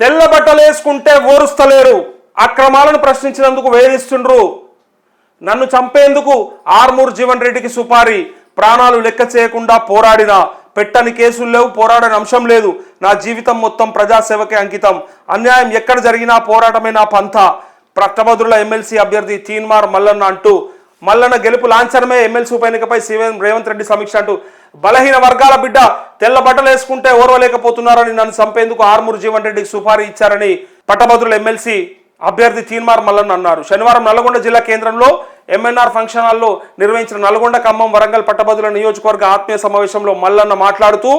తెల్ల బట్టలు వేసుకుంటే ఓరుస్తలేరు. అక్రమాలను ప్రశ్నించినందుకు వేధిస్తుండ్రు. నన్ను చంపేందుకు ఆర్మూర్ జీవన్ రెడ్డికి సుపారి. ప్రాణాలు లెక్క చేయకుండా పోరాడిన. పెట్టని కేసులు లేవు పోరాడని అంశం లేదు. నా జీవితం మొత్తం ప్రజాసేవకే అంకితం. అన్యాయం ఎక్కడ జరిగినా పోరాటమే నా పంథ. ప్రట్టభద్రుల ఎమ్మెల్సీ అభ్యర్థి తీన్మార్ మల్లన్న అంటూ మల్లన్న గెలుపు లాంఛనమే ఎమ్మెల్సీ ఉప ఎన్నికపై సీఎం రేవంత్ రెడ్డి సమీక్ష అంటూ బలహీన వర్గాల బిడ్డ తెల్ల బట్టలు వేసుకుంటే ఓర్వలేకపోతున్నారని నన్ను చంపేందుకు ఆర్మూరు జీవన్ రెడ్డికి సుపారీ ఇచ్చారని పట్టభద్రుల ఎమ్మెల్సీ అభ్యర్థి తీన్మార్ మల్లన్ అన్నారు. శనివారం నల్గొండ జిల్లా కేంద్రంలో ఎంఎన్ఆర్ ఫంక్షన్ హాల్లో నిర్వహించిన నల్గొండ ఖమ్మం వరంగల్ పట్టభద్రుల నియోజకవర్గ ఆత్మీయ సమావేశంలో మల్లన్న మాట్లాడుతూ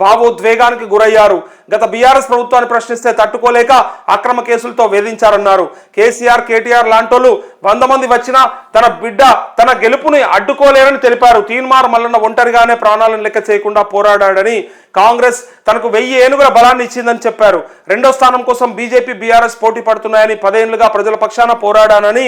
భావోద్వేగానికి గురయ్యారు. గత బీఆర్ఎస్ ప్రభుత్వాన్ని ప్రశ్నిస్తే తట్టుకోలేక అక్రమ కేసులతో వేధించారన్నారు. కేసీఆర్ కేటీఆర్ లాంటోళ్ళు వంద మంది వచ్చినా తన బిడ్డ తన గెలుపుని అడ్డుకోలేరని తెలిపారు. తీన్మార్ మల్లన్న ఒంటరిగానే ప్రాణాలను లెక్క చేయకుండా పోరాడాడని కాంగ్రెస్ తనకు వెయ్యి ఏనుగుల బలాన్ని ఇచ్చిందని చెప్పారు. రెండో స్థానం కోసం బీజేపీ బీఆర్ఎస్ పోటీ పడుతున్నాయని పదేళ్ళుగా ప్రజల పక్షాన పోరాడానని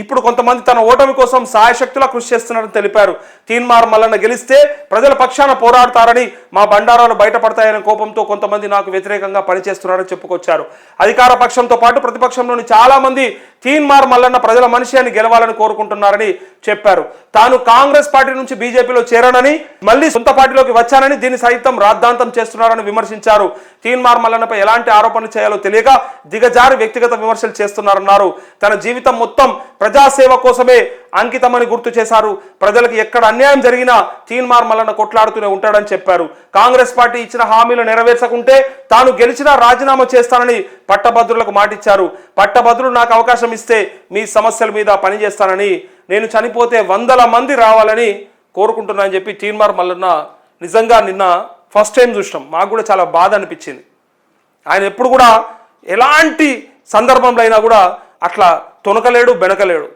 ఇప్పుడు కొంతమంది తన ఓటమి కోసం సాయశక్తులా కృషి చేస్తున్నారని తెలిపారు. తీన్మార్ మల్లన్న గెలిస్తే ప్రజల పక్షాన పోరాడతారని మా బండారాలు బయటపడతాయనే కోపంతో కొంతమంది నాకు వ్యతిరేకంగా పనిచేస్తున్నారని చెప్పుకొచ్చారు. అధికార పక్షంతో పాటు ప్రతిపక్షంలోని చాలామంది తీన్మార్ మల్లన్న ప్రజల మనిషి అని గెలవాలని కోరుకుంటున్నారని చెప్పారు. తాను కాంగ్రెస్ పార్టీ నుంచి బీజేపీలో చేరానని మళ్ళీ సొంత పార్టీలోకి వచ్చానని దీన్ని సైతం రాద్ధాంతం చేస్తున్నారని విమర్శించారు. తీన్మార్ మల్లన్నపై ఎలాంటి ఆరోపణలు చేయాలో తెలియక దిగజారి వ్యక్తిగత విమర్శలు చేస్తున్నారన్నారు. తన జీవితం మొత్తం ప్రజాసేవ కోసమే అంకితమని గుర్తు చేశారు. ప్రజలకు ఎక్కడ అన్యాయం జరిగినా తీన్మార్ మల్లన్న కొట్లాడుతూనే ఉంటాడని చెప్పారు. కాంగ్రెస్ పార్టీ ఇచ్చిన హామీలు నెరవేర్చకుంటే తాను గెలిచినా రాజీనామా చేస్తానని పట్టభద్రులకు మాటిచ్చారు. పట్టభద్రులు నాకు అవకాశం ఇస్తే మీ సమస్యల మీద పనిచేస్తానని నేను చనిపోతే వందల మంది రావాలని కోరుకుంటున్నానని చెప్పి తీన్మార్ మల్లన్న నిజంగా నిన్న ఫస్ట్ టైం చూసినాం. మాకు కూడా చాలా బాధ అనిపించింది. ఆయన ఎప్పుడు కూడా ఎలాంటి సందర్భంలో అయినా కూడా అట్లా తొనకలేడు బెనకలేడు.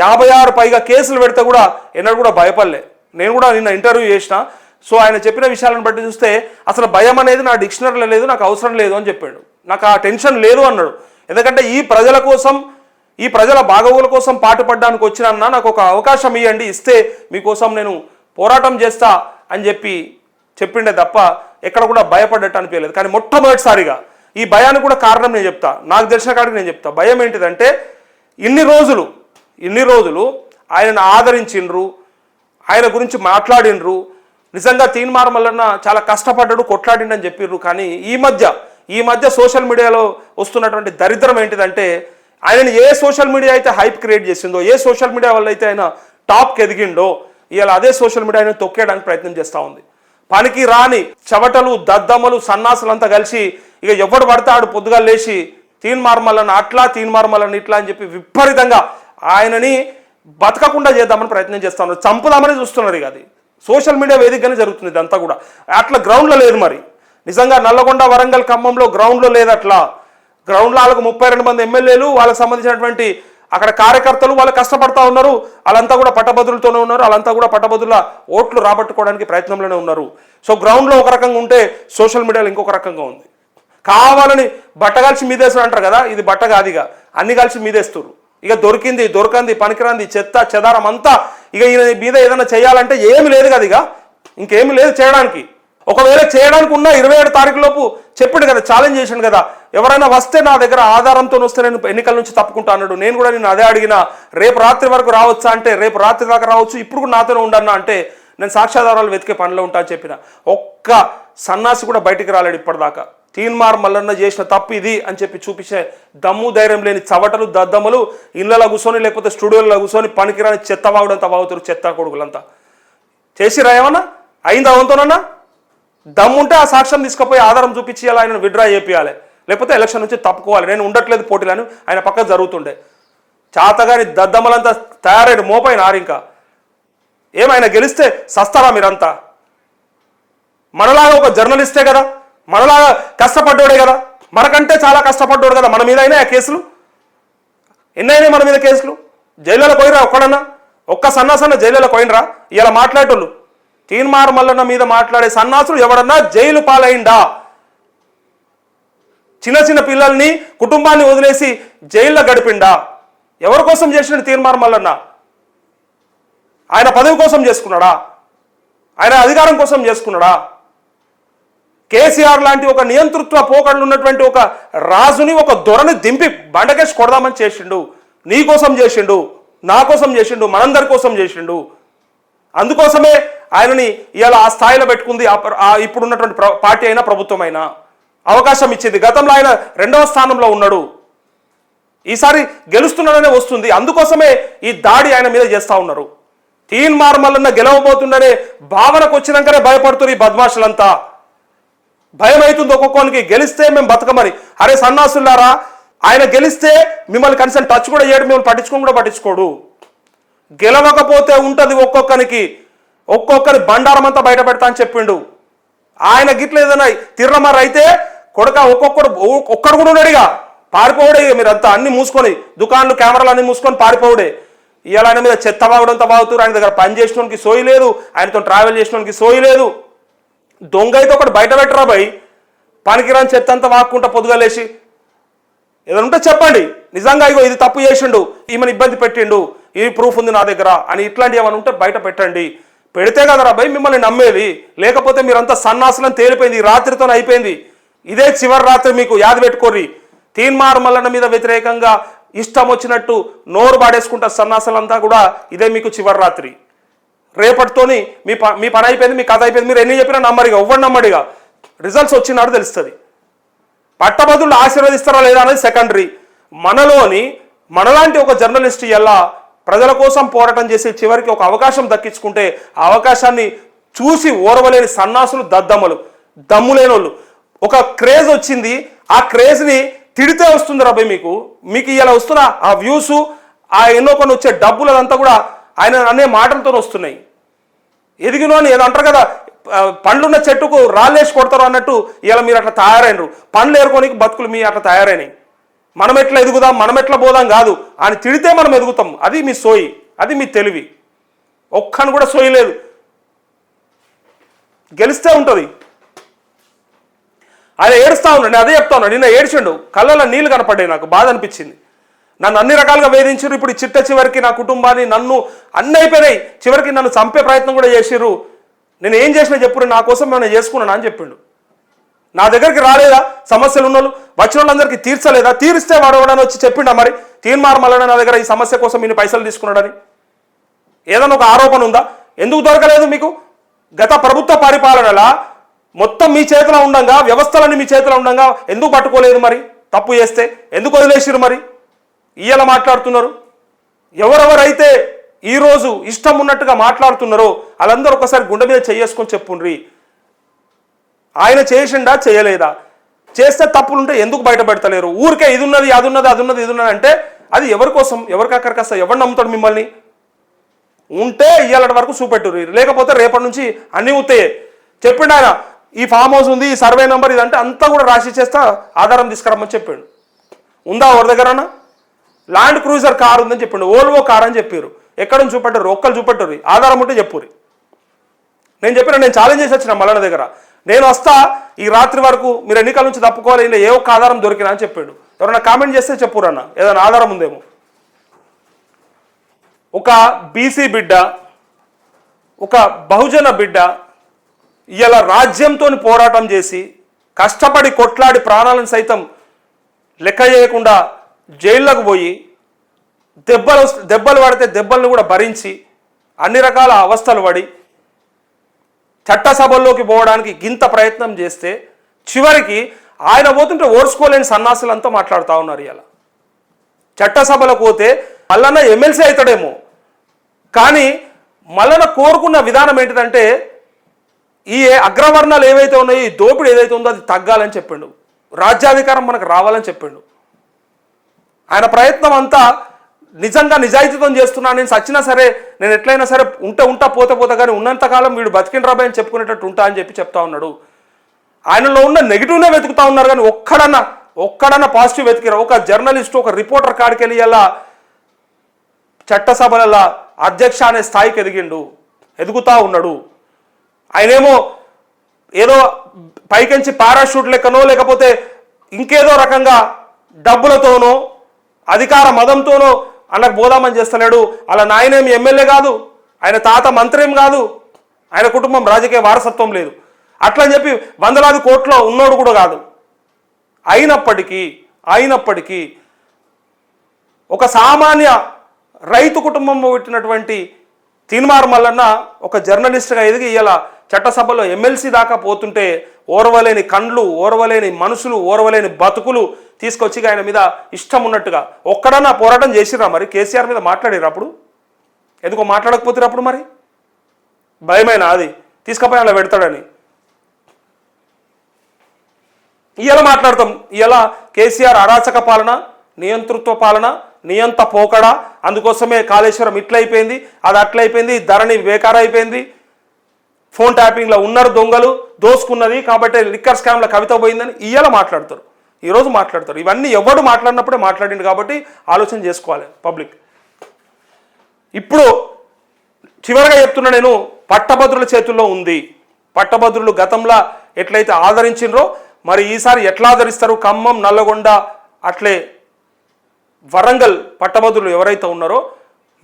యాభై ఆరు పైగా కేసులు పెడితే కూడా ఎన్నడూ కూడా భయపడలే. నేను కూడా నిన్న ఇంటర్వ్యూ చేసిన. సో ఆయన చెప్పిన విషయాలను బట్టి చూస్తే అసలు భయం అనేది నా డిక్షనరీలో లేదు నాకు అవసరం లేదు అని చెప్పాడు. నాకు ఆ టెన్షన్ లేదు అన్నాడు. ఎందుకంటే ఈ ప్రజల కోసం ఈ ప్రజల బాగోగుల కోసం పాటుపడడానికి వచ్చినన్నా నాకు ఒక అవకాశం ఇవ్వండి ఇస్తే మీకోసం నేను పోరాటం చేస్తా అని చెప్పి చెప్పిండే తప్ప ఎక్కడ కూడా భయపడ్డట్టు అనిపించలేదు. కానీ మొట్టమొదటిసారిగా ఈ భయానికి కూడా కారణం నేను చెప్తా. నాకు తెలిసిన కాడికి నేను చెప్తా. భయం ఏంటిదంటే ఇన్ని రోజులు ఇన్ని రోజులు ఆయనను ఆదరించిండ్రు ఆయన గురించి మాట్లాడిండ్రు నిజంగా తీన్మార్ మల్లన్న చాలా కష్టపడ్డాడు కొట్లాడిండని చెప్పిర్రు. కానీ ఈ మధ్య ఈ మధ్య సోషల్ మీడియాలో వస్తున్నటువంటి దరిద్రం ఏంటిదంటే ఆయనని ఏ సోషల్ మీడియా అయితే హైప్ క్రియేట్ చేసిందో ఏ సోషల్ మీడియా వల్ల అయితే ఆయన టాప్కి ఎదిగిండో ఇలా అదే సోషల్ మీడియా ఆయన తొక్కేయడానికి ప్రయత్నం చేస్తూ ఉంది. పనికి రాని చవటలు దద్దమ్మలు సన్నాసులంతా కలిసి ఇక ఎవడు పడతాడు పొద్దుగా లేచి తీన్మార్మలను అట్లా తీన్మార్మలను ఇట్లా అని చెప్పి విపరీతంగా ఆయనని బతకకుండా చేద్దామని ప్రయత్నం చేస్తున్నారు. చంపుదామని చూస్తున్నారు ఇక అది. సోషల్ మీడియా వేదికగానే జరుగుతుంది ఇదంతా కూడా. అట్లా గ్రౌండ్లో లేదు మరి. నిజంగా నల్లగొండ వరంగల్ ఖమ్మంలో గ్రౌండ్లో లేదు అట్లా గ్రౌండ్లో వాళ్ళకు ముప్పై రెండు మంది ఎమ్మెల్యేలు వాళ్ళకి సంబంధించినటువంటి అక్కడ కార్యకర్తలు వాళ్ళు కష్టపడతా ఉన్నారు. వాళ్ళంతా కూడా పట్టభద్రులతోనే ఉన్నారు. వాళ్ళంతా కూడా పట్టభద్రుల ఓట్లు రాబట్టుకోవడానికి ప్రయత్నంలోనే ఉన్నారు. సో గ్రౌండ్లో ఒక రకంగా ఉంటే సోషల్ మీడియాలో ఇంకొక రకంగా ఉంది. కావాలని బట్ట కలిసి మీదేస్తారు అంటారు కదా ఇది బట్ట కాదిగా అన్ని కలిసి మీదేస్తారు ఇక దొరికింది దొరకంది పనికిరాంది చెత్త చెదారం అంతా ఇక ఈయన మీద ఏదైనా చేయాలంటే ఏమి లేదు కదా ఇక. ఇంకేమి లేదు చేయడానికి. ఒకవేళ చేయడానికి ఉన్న ఇరవై ఏడు తారీఖు లోపు చెప్పాడు కదా ఛాలెంజ్ చేశాడు కదా. ఎవరైనా వస్తే నా దగ్గర ఆధారంతో వస్తే నేను ఎన్నికల నుంచి తప్పుకుంటా అన్నాడు. నేను కూడా నేను అదే అడిగిన రేపు రాత్రి వరకు రావచ్చా అంటే రేపు రాత్రి దాకా రావచ్చు ఇప్పుడు కూడా నాతోనే ఉండన్నా అంటే నేను సాక్ష్యాధారాలు వెతికే పనిలో ఉంటా అని చెప్పిన. ఒక్క సన్నాసి కూడా బయటికి రాలేడు ఇప్పటిదాకా. తీన్మార్ మల్లన్న చేసిన తప్పు ఇది అని చెప్పి చూపించే దమ్ము ధైర్యం లేని చవటలు దద్దమ్మలు ఇళ్ళలో కూర్చొని లేకపోతే స్టూడియోలో కూర్చొని పనికిరాని చెత్త వాగుడంతా వాగుతారు చెత్త కొడుకులంతా. చేసిరా ఏమన్నా? అయిందా అవంతోనన్నా దమ్ముంటే ఆ సాక్ష్యం తీసుకుపోయి ఆధారం చూపించి అలా ఆయన విడ్రా చేపియాలి. లేకపోతే ఎలక్షన్ నుంచి తప్పుకోవాలి. నేను ఉండట్లేదు పోటీలను ఆయన పక్క జరుగుతుండే. చాతగాని దద్దమ్మలంతా తయారైన మోపైన ఆరింకా ఏమైనా గెలిస్తే సస్తారా మీరంతా? మనలాగా ఒక జర్నలిస్టే కదా? మనలాగా కష్టపడ్డోడే కదా. మనకంటే చాలా కష్టపడ్డోడు కదా మన మీద అయినా ఆ కేసులు? ఎన్నైనా మన మీద కేసులు? జైల్లో పోయినరా ఒక్కడన్నా? ఒక్క సన్నాసన్న జైల్లో పోయినరా? ఇలా మాట్లాడేటోళ్ళు. తీన్మార్ మల్లన్న మీద మాట్లాడే సన్నాసులు ఎవడన్నా జైలు పాలైందా చిన్న చిన్న పిల్లల్ని కుటుంబాన్ని వదిలేసి జైల్లో గడిపిండా? ఎవరి కోసం చేసిన తీర్మార్ మల్లన్న? ఆయన పదవి కోసం చేసుకున్నాడా? ఆయన అధికారం కోసం చేసుకున్నాడా? కేసీఆర్ లాంటి ఒక నియంతృత్వ పోకడలు ఉన్నటువంటి ఒక రాజుని ఒక దొరని దింపి బండకేసి కొడదామని చేసిండు. నీ కోసం చేసిండు నా కోసం చేసిండు మనందరి కోసం చేసిండు. అందుకోసమే ఆయనని ఇవాళ ఆ స్థాయిలో పెట్టుకుంది. ఆ ఆ ఇప్పుడున్నటువంటి ప్ర- పార్టీ అయినా ప్రభుత్వం అయినా అవకాశం ఇచ్చింది. గతంలో ఆయన రెండవ స్థానంలో ఉన్నాడు. ఈసారి గెలుస్తున్నాడనే వస్తుంది. అందుకోసమే ఈ దాడి ఆయన మీద చేస్తా ఉన్నారు. తీన్ మార్మల్లన్న గెలవబోతుండనే భావనకు వచ్చినాకనే భయపడుతున్నారు ఈ బద్మాషులంతా. భయం అవుతుంది ఒక్కొక్కరికి. గెలిస్తే మేము బతకమని. అరే సన్నాసులారా ఆయన గెలిస్తే మిమ్మల్ని కనీసం టచ్ కూడా చేయడం మిమ్మల్ని పట్టించుకొని కూడా పట్టించుకోడు. గెలవకపోతే ఉంటుంది ఒక్కొక్కరికి ఒక్కొక్కరి బండారం అంతా బయట పెడతా అని చెప్పిండు. ఆయన గిట్ల ఏదైనా తిర్రమారు అయితే కొడక ఒక్కొక్కడు ఒక్కడు కూడా ఉన్నాడుగా పారిపోవడే మీరు మీరంతా అన్ని మూసుకొని దుకాన్లు కెమెరాలు అన్ని మూసుకొని పారిపోవడే. ఇవాళ ఆయన మీద చెత్త బాగుడంతా బాగుతారు ఆయన దగ్గర పని చేసినోనికి సోయి లేదు ఆయనతో ట్రావెల్ చేసినోనికి సోయి లేదు. దొంగ అయితే ఒకటి బయట పెట్టరా భయ్ పనికిరాని చెత్త అంతా వాక్కుంటా పొద్దుగలేసి ఏదైనా ఉంటే చెప్పండి. నిజంగా ఇగో ఇది తప్పు చేసిండు ఈమెను ఇబ్బంది పెట్టిండు ఈ ప్రూఫ్ ఉంది నా దగ్గర అని ఇట్లాంటి ఏమైనా ఉంటే బయట పెట్టండి. పెడితే కదా రాబాయ్ మిమ్మల్ని నమ్మేది. లేకపోతే మీరంతా సన్నాసనం తేలిపోయింది రాత్రితో అయిపోయింది. ఇదే చివరి రాత్రి మీకు యాద పెట్టుకోర్రి. తీన్మార్ మల్లన్న మీద వ్యతిరేకంగా ఇష్టం వచ్చినట్టు నోరు పాడేసుకుంటా సన్నాసులంతా కూడా ఇదే మీకు చివరి రాత్రి. రేపటితోని మీ ప మీ పని అయిపోయింది మీ కథ అయిపోయింది మీరు ఎన్ని చెప్పినా నమ్మరిగా ఎవ్వరు నమ్మడిగా రిజల్ట్స్ వచ్చినాడు తెలుస్తుంది. పట్టభద్రులు ఆశీర్వదిస్తారా లేదా అనేది సెకండరీ మనలోని మనలాంటి ఒక జర్నలిస్ట్ ఎలా ప్రజల కోసం పోరాటం చేసి చివరికి ఒక అవకాశం దక్కించుకుంటే ఆ అవకాశాన్ని చూసి ఓర్వలేని సన్నాసులు దద్దమ్మలు దమ్ములేనోళ్ళు. ఒక క్రేజ్ వచ్చింది ఆ క్రేజ్ని తిడితే వస్తుంది రబ్బాయి మీకు. మీకు ఇలా వస్తున్న ఆ వ్యూస్ ఆ ఎన్నో కొన్ని వచ్చే డబ్బులు అదంతా కూడా ఆయన అనే మాటలతో వస్తున్నాయి. ఎదిగినో అని ఏదో అంటారు కదా పండ్లున్న చెట్టుకు రాళ్ళేసి కొడతారు అన్నట్టు ఇలా మీరు అట్లా తయారైనరు. పండ్లు ఏరుకోనికి బతుకులు మీ అట్లా తయారైనవి మనం ఎట్లా ఎదుగుదాం మనం ఎట్లా పోదాం కాదు. అని తిడితే మనం ఎదుగుతాం. అది మీ సోయి అది మీ తెలివి. ఒక్కని కూడా సోయి లేదు. గెలిస్తే ఉంటుంది. ఆయన ఏడుస్తా ఉన్నాడు నేను అదే చెప్తా ఉన్నాడు. నిన్న ఏడ్చిండు కళ్ళలో నీళ్ళు కనపడ్డాయి నాకు బాధ అనిపించింది. నన్ను అన్ని రకాలుగా వేధించారు ఇప్పుడు చిట్ట చివరికి నా కుటుంబాన్ని నన్ను అన్ని అయిపోయినాయి. చివరికి నన్ను చంపే ప్రయత్నం కూడా చేసిర్రు. నేను ఏం చేసినా చెప్పుడు నా కోసం నేను చేసుకున్నాను అని చెప్పిండు. నా దగ్గరికి రాలేదా? సమస్యలు ఉన్నోళ్ళు. వచ్చిన వాళ్ళందరికీ తీర్చలేదా? తీరిస్తే వాడవడని వచ్చి చెప్పిండా మరి? తీర్మార్ మల్లన్న నా దగ్గర ఈ సమస్య కోసం మీరు పైసలు తీసుకున్నాడని. ఏదైనా ఒక ఆరోపణ ఉందా? ఎందుకు దొరకలేదు మీకు? గత ప్రభుత్వ పరిపాలనలా మొత్తం మీ చేతిలో ఉండంగా వ్యవస్థలన్నీ మీ చేతిలో ఉండంగా ఎందుకు పట్టుకోలేదు మరి? తప్పు చేస్తే ఎందుకు వదిలేసిరు మరి? ఇయ్యాల మాట్లాడుతున్నారు? ఎవరెవరైతే ఈరోజు ఇష్టం ఉన్నట్టుగా మాట్లాడుతున్నారో వాళ్ళందరూ ఒకసారి గుండె మీద చేసుకొని చెప్పుండ్రి. ఆయన చేసిండా చేయలేదా? చేస్తే తప్పులుంటే ఎందుకు బయటపెడతలేరు? ఊరికే ఇది ఉన్నది అది ఉన్నది అది ఉన్నది ఇది ఉన్నది అంటే అది ఎవరి కోసం ఎవరికి అక్కడికి వస్తా ఎవరు నమ్ముతాడు మిమ్మల్ని? ఉంటే ఇయ్యాలటి వరకు చూపెట్టురు లేకపోతే రేపటి నుంచి అన్నీ ఉత్తాయే చెప్పిండు ఆయన ఈ ఫామ్ హౌస్ ఉంది ఈ సర్వే నెంబర్ ఇదంటే అంతా కూడా రాసి చేస్తా ఆధారం తీసుకురమ్మని చెప్పిండు. ఉందా ఎవరి దగ్గరనా ల్యాండ్ క్రూజర్ కార్ ఉందని చెప్పిండు. ఓల్వో కార్ అని చెప్పారు ఎక్కడ నుంచి ఒక్కరు చూపెట్టరు ఆధారం ఉంటే చెప్పురి నేను చెప్పిన నేను ఛాలెంజ్ చేసి వచ్చిన మల్లన్న దగ్గర. నేను వస్తా ఈ రాత్రి వరకు మీరు ఎన్నికల నుంచి తప్పుకోవాలి ఇలా ఏ ఒక్క ఆధారం దొరికినా అని చెప్పాడు. ఎవరైనా కామెంట్ చేస్తే చెప్పురన్న ఏదైనా ఆధారం ఉందేమో. ఒక బీసీ బిడ్డ ఒక బహుజన బిడ్డ ఇలా రాజ్యంతో పోరాటం చేసి కష్టపడి కొట్లాడి ప్రాణాలను సైతం లెక్క చేయకుండా జైల్లోకి పోయి దెబ్బలు దెబ్బలు పడితే దెబ్బలను కూడా భరించి అన్ని రకాల అవస్థలు పడి చట్టసభల్లోకి పోవడానికి గింత ప్రయత్నం చేస్తే చివరికి ఆయన పోతుంటే ఓర్చుకోలేని సన్నాసులంతా మాట్లాడుతూ ఉన్నారు ఇలా చట్టసభలకు పోతే మల్లన్న ఎమ్మెల్సీ అవుతాడేమో. కానీ మల్లన్న కోరుకున్న విధానం ఏంటిదంటే ఈ అగ్రవర్ణాలు ఏవైతే ఉన్నాయో ఈ దోపిడీ ఏదైతే ఉందో అది తగ్గాలని చెప్పిండు. రాజ్యాధికారం మనకు రావాలని చెప్పిండు. ఆయన ప్రయత్నం అంతా నిజంగా నిజాయితీతో చేస్తున్నా నేను సచ్చినా సరే నేను ఎట్లయినా సరే ఉంటే ఉంటా పోతే పోతా కానీ ఉన్నంతకాలం వీడు బతికిన రాబాయ్ అని చెప్పుకునేటట్టు ఉంటా అని చెప్పి చెప్తా ఉన్నాడు. ఆయనలో ఉన్న నెగిటివ్నే వెతుకుతా ఉన్నారు కానీ ఒక్కడన్నా ఒక్కడన్నా పాజిటివ్ వెతికిరా. ఒక జర్నలిస్ట్ ఒక రిపోర్టర్ కాడికి వెళ్ళి చట్టసభలలో చట్టసభల అధ్యక్ష అనే స్థాయికి ఎదిగిండు ఎదుగుతా ఉన్నాడు. ఆయనేమో ఏదో పైకెంచి పారాషూట్ లెక్కనో లేకపోతే ఇంకేదో రకంగా డబ్బులతోనో అధికార మదంతోనో అన్నకు బోదామని చేస్తలేడు. అలా నాయనేమి ఎమ్మెల్యే కాదు ఆయన తాత మంత్రేం కాదు ఆయన కుటుంబం రాజకీయ వారసత్వం లేదు. అట్లా అని చెప్పి వందలాది కోట్ల ఉన్నోడు కూడా కాదు. అయినప్పటికీ అయినప్పటికీ ఒక సామాన్య రైతు కుటుంబం పుట్టినటువంటి తీన్మార్ మల్లన్న ఒక జర్నలిస్ట్గా ఎదిగి ఇలా చట్టసభలో ఎమ్మెల్సీ దాకా పోతుంటే ఓర్వలేని కండ్లు ఓర్వలేని మనుషులు ఓర్వలేని బతుకులు తీసుకొచ్చి ఆయన మీద ఇష్టం ఉన్నట్టుగా ఒక్కడన్నా పోరాటం చేసిరా మరి? కేసీఆర్ మీద మాట్లాడారు అప్పుడు? ఎందుకో మాట్లాడకపోతే అప్పుడు మరి? భయమైన అది? తీసుకపోయి అలా పెడతాడని. ఇలా మాట్లాడతాం. ఇలా కేసీఆర్ అరాచక పాలన నియంతృత్వ పాలన నియంత పోకడ అందుకోసమే కాళేశ్వరం ఇట్లయిపోయింది అది అట్లయిపోయింది ధరణి బేకారైపోయింది ఫోన్ ట్యాపింగ్లో ఉన్నారు దొంగలు దోసుకున్నది కాబట్టి లిక్కర్ స్కామ్లో కవిత పోయిందని ఇవాళ మాట్లాడతారు. ఈరోజు మాట్లాడతారు. ఇవన్నీ ఎవడు మాట్లాడినప్పుడే మాట్లాడింది కాబట్టి ఆలోచన చేసుకోవాలి పబ్లిక్. ఇప్పుడు చివరిగా చెప్తున్నా నేను పట్టభద్రుల చేతుల్లో ఉంది. పట్టభద్రులు గతంలో ఎట్లయితే ఆదరించిండ్రో మరి ఈసారి ఎట్లా ఆదరిస్తారు? ఖమ్మం నల్లగొండ అట్లే వరంగల్ పట్టభద్రులు ఎవరైతే ఉన్నారో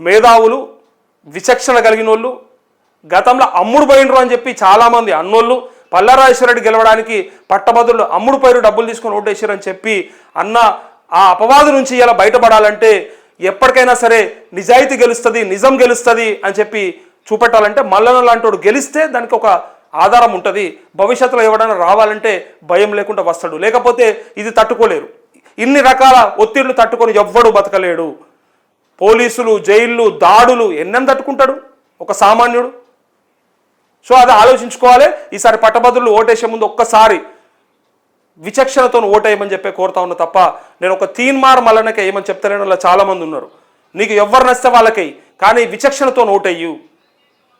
మేధావులు విచక్షణ కలిగిన వాళ్ళు గతంలో అమ్ముడు పోయినరు అని చెప్పి చాలామంది అన్నోళ్ళు పల్లారాజేశ్వరరెడ్డి గెలవడానికి పట్టభద్రులు అమ్ముడు పైరు డబ్బులు తీసుకొని ఓటేశారని చెప్పి అన్న ఆ అపవాదు నుంచి ఇలా బయటపడాలంటే ఎప్పటికైనా సరే నిజాయితీ గెలుస్తుంది నిజం గెలుస్తుంది అని చెప్పి చూపెట్టాలంటే మల్లన లాంటి గెలిస్తే దానికి ఒక ఆధారం ఉంటుంది. భవిష్యత్తులో ఎవడైనా రావాలంటే భయం లేకుండా వస్తాడు. లేకపోతే ఇది తట్టుకోలేరు. ఇన్ని రకాల ఒత్తిళ్ళు తట్టుకొని ఎవ్వడు బతకలేడు. పోలీసులు జైళ్ళు దాడులు ఎన్నెన్ని తట్టుకుంటాడు? ఒక సామాన్యుడు. సో అది ఆలోచించుకోవాలి. ఈసారి పట్టభద్రులు ఓటేసే ముందు ఒక్కసారి విచక్షణతో ఓటేయమని చెప్పే కోరుతా ఉన్నా తప్ప నేను ఒక తీన్మార్ మల్లనకే ఏమని చెప్తలేను అలా చాలామంది ఉన్నారు. నీకు ఎవరు నచ్చితే వాళ్ళకి కానీ విచక్షణతో ఓటేయు.